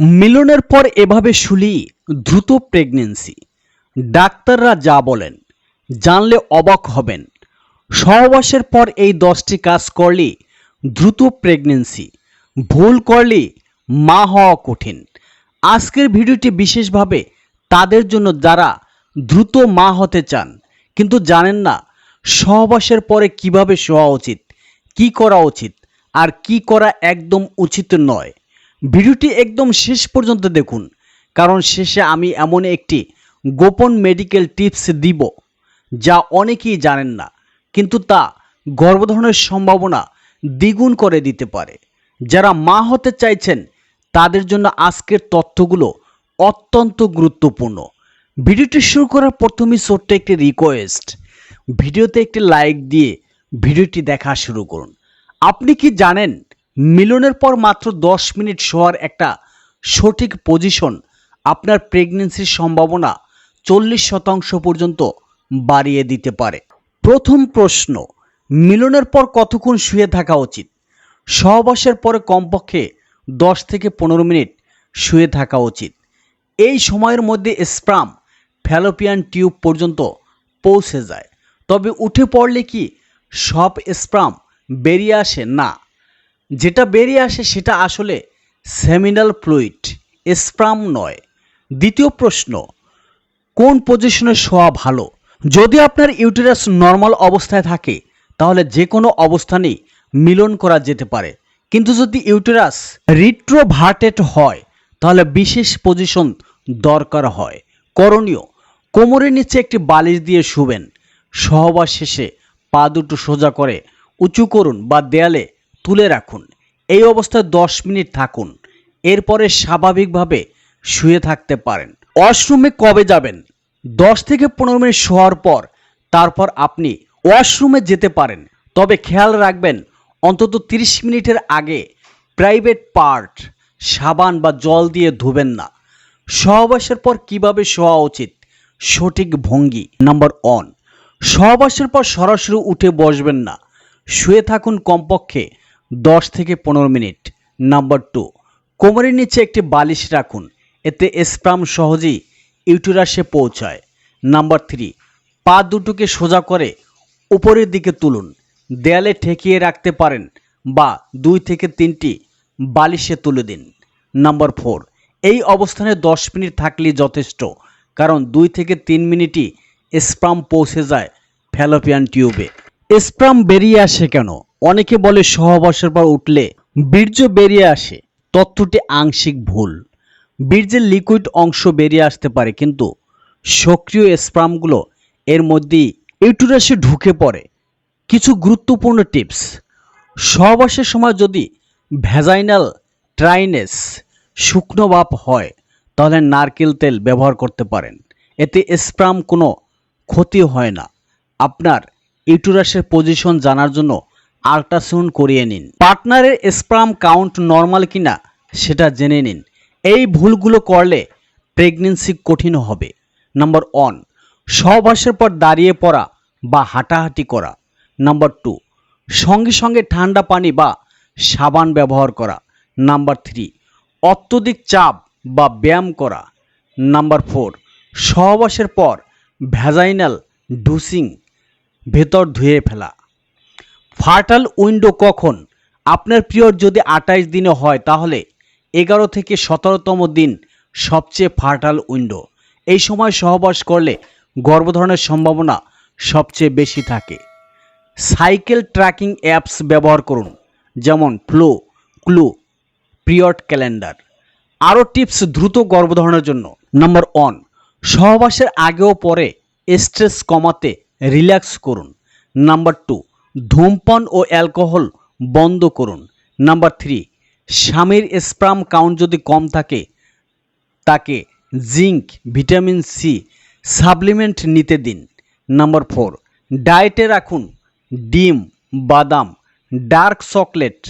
মিলনের পর এভাবে শুলি দ্রুত প্রেগনেন্সি ডাক্তাররা যা বলেন, জানলে অবাক হবেন। সহবাসের পর এই দশটি কাজ করলে, দ্রুত প্রেগনেন্সি ভুল করলে, মা হওয়া কঠিন। আজকের ভিডিওটি বিশেষভাবে তাদের জন্য যারা দ্রুত মা হতে চান, কিন্তু জানেন না সহবাসের পরে কীভাবে শোয়া উচিত, কি করা উচিত, আর কি করা একদম উচিত নয়। ভিডিওটি একদম শেষ পর্যন্ত দেখুন, কারণ শেষে আমি এমন একটি গোপন মেডিকেল টিপস দিব যা অনেকেই জানেন না, কিন্তু তা গর্ভধারণের সম্ভাবনা দ্বিগুণ করে দিতে পারে। যারা মা হতে চাইছেন, তাদের জন্য আজকের তথ্যগুলো অত্যন্ত গুরুত্বপূর্ণ। ভিডিওটি শুরু করার প্রথমেই ছোট্ট একটি রিকোয়েস্ট ভিডিওতে একটি লাইক দিয়ে ভিডিওটি দেখা শুরু করুন। আপনি কি জানেন মিলনের পর মাত্র দশ মিনিট শোয়ার একটা সঠিক পজিশন আপনার প্রেগনেন্সির সম্ভাবনা চল্লিশ শতাংশ পর্যন্ত বাড়িয়ে দিতে পারে। প্রথম প্রশ্ন, মিলনের পর কতক্ষণ শুয়ে থাকা উচিত? সহবাসের পরে কমপক্ষে দশ থেকে পনেরো মিনিট শুয়ে থাকা উচিত। এই সময়ের মধ্যে স্প্রাম, ফ্যালোপিয়ান টিউব পর্যন্ত পৌঁছে যায়। তবে উঠে পড়লে কি সব স্প্রাম বেরিয়ে আসে? না। যেটা বেরিয়ে আসে সেটা আসলে সেমিনাল ফ্লুইড, স্প্রাম নয়। দ্বিতীয় প্রশ্ন, কোন পজিশনে শোয়া ভালো? যদি আপনার ইউটেরাস নর্মাল অবস্থায় থাকে, তাহলে যে কোনো অবস্থানেই মিলন করা যেতে পারে। কিন্তু যদি ইউটেরাস রিট্রোভার্টেড হয়, তাহলে বিশেষ পজিশন দরকার হয়। করণীয়, কোমরের নিচে একটি বালিশ দিয়ে শুবেন। সহবাস শেষে পা দুটো সোজা করে উঁচু করুন বা দেয়ালে তুলে রাখুন। এই অবস্থায় দশ মিনিট থাকুন। এরপরে স্বাভাবিকভাবে শুয়ে থাকতে পারেন। ওয়াশরুমে কবে যাবেন? দশ থেকে পনেরো মিনিট শোয়ার পর তারপর আপনি ওয়াশরুমে যেতে পারেন। তবে খেয়াল রাখবেন, অন্তত 30 মিনিটের আগে প্রাইভেট পার্ট, সাবান বা জল দিয়ে ধুবেন না। সহবাসের পর কীভাবে শোয়া উচিত? সঠিক ভঙ্গি। নাম্বার ওয়ান, সহবাসের পর সরাসরি উঠে বসবেন না। শুয়ে থাকুন কমপক্ষে দশ থেকে পনেরো মিনিট। নাম্বার টু, কোমরের নিচে একটি বালিশ রাখুন। এতে স্প্রাম সহজেই ইউটেরাসে পৌঁছায়। নাম্বার থ্রি, পা দুটোকে সোজা করে উপরের দিকে তুলুন। দেয়ালে ঠেকিয়ে রাখতে পারেন বা দুই থেকে তিনটি বালিশে তুলে দিন। নাম্বার ফোর, এই অবস্থানে দশ মিনিট থাকলেই যথেষ্ট, কারণ দুই থেকে তিন মিনিটই স্প্রাম পৌঁছে যায় ফ্যালোপিয়ান টিউবে। স্প্রাম বেরিয়ে আসে কেন? অনেকে বলে সহবাসের পর উঠলে বীর্য বেরিয়ে আসে, তথ্যটি আংশিক ভুল। বীর্যের লিকুইড অংশ বেরিয়ে আসতে পারে, কিন্তু সক্রিয় স্প্রামগুলো এর মধ্যেই ইউটুরাসে ঢুকে পড়ে। কিছু গুরুত্বপূর্ণ টিপস। সহবাসের সময় যদি ভ্যাজাইনাল ট্রাইনেস শুকনো ভাব হয়, তাহলে নারকেল তেল ব্যবহার করতে পারেন। এতে স্প্রাম কোনো ক্ষতি হয় না। আপনার ইউটুরাসের পজিশন জানার জন্য আল্ট্রাসাউন্ড করিয়ে নিন। পার্টনারের স্প্রাম কাউন্ট নর্মাল কিনা সেটা জেনে নিন। এই ভুলগুলো করলে প্রেগনেন্সি কঠিন হবে। নাম্বার ওয়ান সহবাসের পর দাঁড়িয়ে পড়া বা হাঁটাহাঁটি করা। নাম্বার টু, সঙ্গে সঙ্গে ঠান্ডা পানি বা সাবান ব্যবহার করা। নাম্বার থ্রি, অত্যধিক চাপ বা ব্যায়াম করা। নাম্বার ফোর সহবাসের পর ভ্যাজাইনাল ডুসিং ভেতর ধুয়ে ফেলা। ফার্টাল উইন্ডো কখন? আপনার পিরিয়ড যদি আঠাইশ দিনে হয়, তাহলে এগারো থেকে সতেরোতম দিন সবচেয়ে ফার্টাল উইন্ডো। এই সময় সহবাস করলে গর্ভধারণের সম্ভাবনা সবচেয়ে বেশি থাকে। সাইকেল ট্র্যাকিং অ্যাপস ব্যবহার করুন, যেমন ফ্লো, ক্লু, পিরিয়ড ক্যালেন্ডার। আরও টিপস দ্রুত গর্ভধারণের জন্য। নাম্বার ওয়ান, সহবাসের আগে ও পরে স্ট্রেস কমাতে রিল্যাক্স করুন। নাম্বার টু ধূমপান ও অ্যালকোহল বন্ধ করুন। নাম্বার থ্রি, স্বামীর স্প্রাম কাউন্ট যদি কম থাকে, তাকে জিঙ্ক, ভিটামিন সি সাপ্লিমেন্ট নিতে দিন। নাম্বার ফোর, ডায়েটে রাখুন ডিম, বাদাম, ডার্ক চকলেট,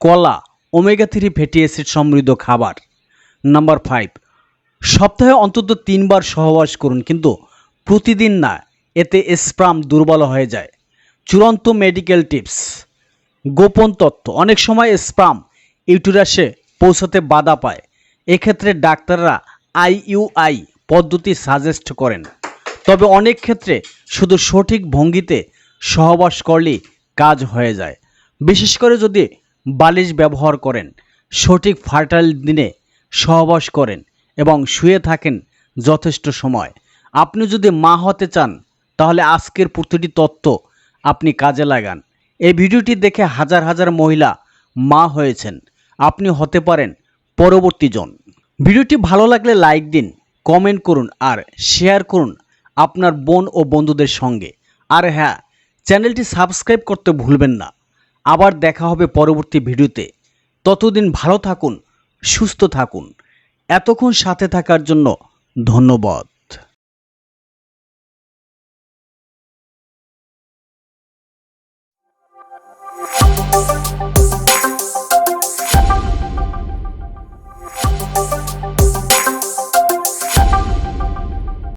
কলা, ওমেগা থ্রি ফ্যাটি অ্যাসিড সমৃদ্ধ খাবার। নাম্বার ফাইভ, সপ্তাহে অন্তত তিনবার সহবাস করুন, কিন্তু প্রতিদিন না, এতে স্প্রাম দুর্বল হয়ে যায়। চূড়ান্ত মেডিকেল টিপস গোপন তথ্য, অনেক সময় স্পাম ইউটেরাসে পৌঁছাতে বাধা পায়। এক্ষেত্রে ডাক্তাররা আইইউআই পদ্ধতি সাজেস্ট করেন। তবে অনেক ক্ষেত্রে শুধু সঠিক ভঙ্গিতে সহবাস করলেই কাজ হয়ে যায়। বিশেষ করে যদি বালিশ ব্যবহার করেন, সঠিক ফার্টাইল দিনে সহবাস করেন এবং শুয়ে থাকেন যথেষ্ট সময়। আপনি যদি মা হতে চান, তাহলে আজকের প্রতিটি তত্ত্ব আপনি কাজে লাগান। এই ভিডিওটি দেখে হাজার হাজার মহিলা মা হয়েছেন। আপনি হতে পারেন পরবর্তী জন। ভিডিওটি ভালো লাগলে লাইক দিন, কমেন্ট করুন আর শেয়ার করুন আপনার বোন ও বন্ধুদের সঙ্গে। আর হ্যাঁ চ্যানেলটি সাবস্ক্রাইব করতে ভুলবেন না। আবার দেখা হবে পরবর্তী ভিডিওতে। ততদিন ভালো থাকুন, সুস্থ থাকুন। এতক্ষণ সাথে থাকার জন্য ধন্যবাদ। Thank